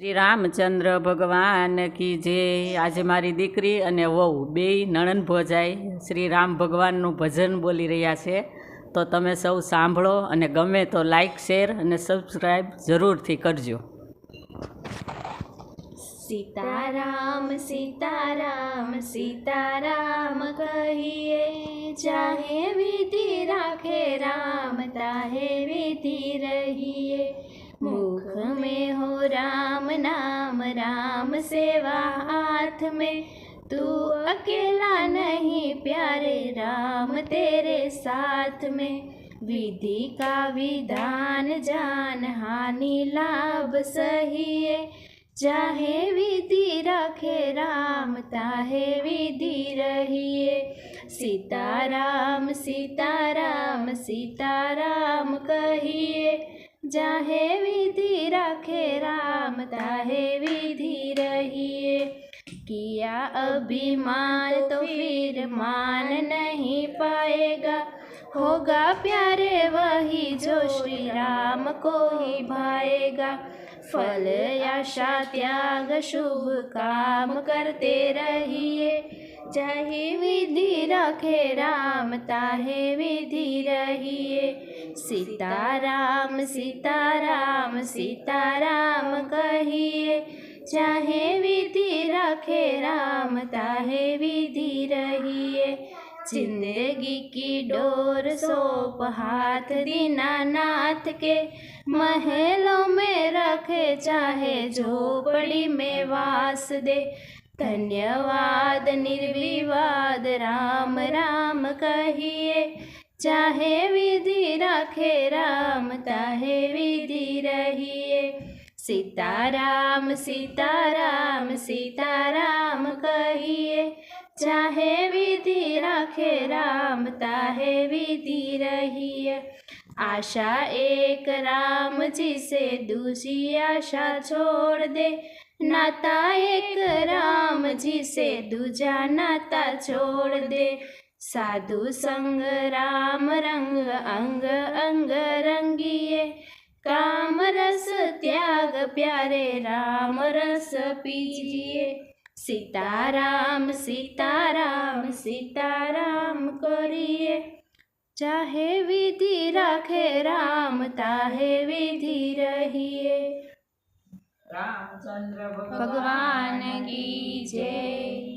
શ્રી રામચંદ્ર ભગવાન કી જે? આજે મારી દીકરી અને વહુ બેય નણંદ ભોજાઈ શ્રી રામ ભગવાનનું ભજન બોલી રહ્યા છે. તો તમે સૌ સાંભળો અને ગમે તો લાઈક શેર અને સબસ્ક્રાઈબ જરૂરથી કરજો. સીતારામ સીતારામ સીતારામ કહીએ ચાહે વિધિ રાખે રામ, તાહે વિધિ રહીએ. मुख में हो राम नाम राम सेवा हाथ में तू अकेला नहीं प्यारे राम तेरे साथ में। विधि का विधान जान हानि लाभ सही है, चाहे विधि रखे राम ताहे विधि रहिए। सीताराम सीताराम सीताराम कहिए। जाहे विधि रखे राम, ताहे विधि रहिए। किया अभिमान तो फिर मान नहीं पाएगा। होगा प्यारे वही जो श्री राम को ही भाएगा। फल, आशा, त्याग, शुभ काम करते रहिए। चाहे विधि रखे राम ताहे विधि रहिए। सीताराम सीताराम सीताराम कहिए, चाहे विधि रखे राम ताहे विधि रहिए। ज़िंदगी की डोर सोप हाथ दीनानाथ के, महलों में रखे चाहे झोपड़ी में वास दे। धन्यवाद, निर्विवाद, राम राम कहिए। चाहे विधि रखे राम, ताहे विधि रहिए। सीताराम सीताराम सीताराम कहिए। चाहे विधि रखे राम, ताहे विधि रहिए। आशा एक राम जी से दूसरी आशा छोड़ दे। नाता एक राम जी से दूजा नाता छोड़ दे साधु संग राम रंग अंग अंग रंगिए काम रस त्याग प्यारे राम रस पीजिए सीताराम सीताराम सीताराम करिए चाहे विधि रखे राम ताहे विधि रामचंद्र भगवान की जय।